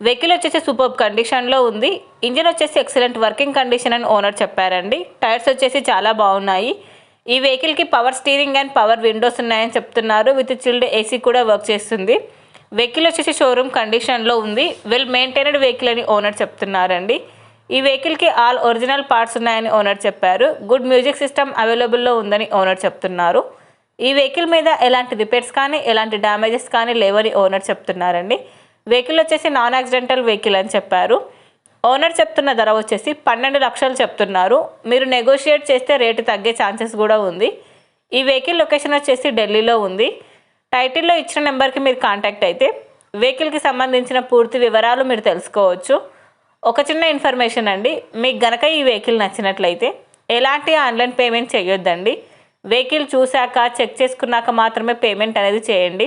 Vehicle వచ్చేసి super కండిషన్లో ఉంది. ఇంజిన్ వచ్చేసి ఎక్సలెంట్ వర్కింగ్ కండిషన్ అని ఓనర్ చెప్పారండి. టైర్స్ వచ్చేసి చాలా బాగున్నాయి. ఈ వెహికల్కి power steering and power windows ఉన్నాయని చెప్తున్నారు. విత్ చిల్డ్ ఏసీ కూడా వర్క్ చేస్తుంది. వెహికల్ వచ్చేసి షోరూమ్ కండిషన్లో ఉంది. వెల్ మెయింటైనడ్ వెహికల్ అని ఓనర్ చెప్తున్నారండి. ఈ వెహికల్కి ఆల్ ఒరిజినల్ పార్ట్స్ ఉన్నాయని ఓనర్ చెప్పారు. గుడ్ మ్యూజిక్ సిస్టమ్ అవైలబుల్లో ఉందని ఓనర్ చెప్తున్నారు. ఈ వెహికల్ మీద ఎలాంటి రిపేర్స్ కానీ ఎలాంటి డ్యామేజెస్ కానీ లేవని ఓనర్ చెప్తున్నారండి. వెహికల్ వచ్చేసి నాన్ యాక్సిడెంటల్ వెహికల్ అని చెప్పారు. ఓనర్ చెప్తున్న ధర వచ్చేసి పన్నెండు లక్షలు చెప్తున్నారు. మీరు నెగోషియేట్ చేస్తే రేటు తగ్గే ఛాన్సెస్ కూడా ఉంది. ఈ వెహికల్ లొకేషన్ వచ్చేసి ఢిల్లీలో ఉంది. టైటిల్లో ఇచ్చిన నెంబర్కి మీరు కాంటాక్ట్ అయితే వెహికల్కి సంబంధించిన పూర్తి వివరాలు మీరు తెలుసుకోవచ్చు. ఒక చిన్న ఇన్ఫర్మేషన్ అండి. మీకు గనక ఈ వెహికల్ నచ్చినట్లయితే ఎలాంటి ఆన్లైన్ పేమెంట్ చేయొద్దండి. వెహికల్ చూశాక చెక్ చేసుకున్నాక మాత్రమే పేమెంట్ అనేది చేయండి.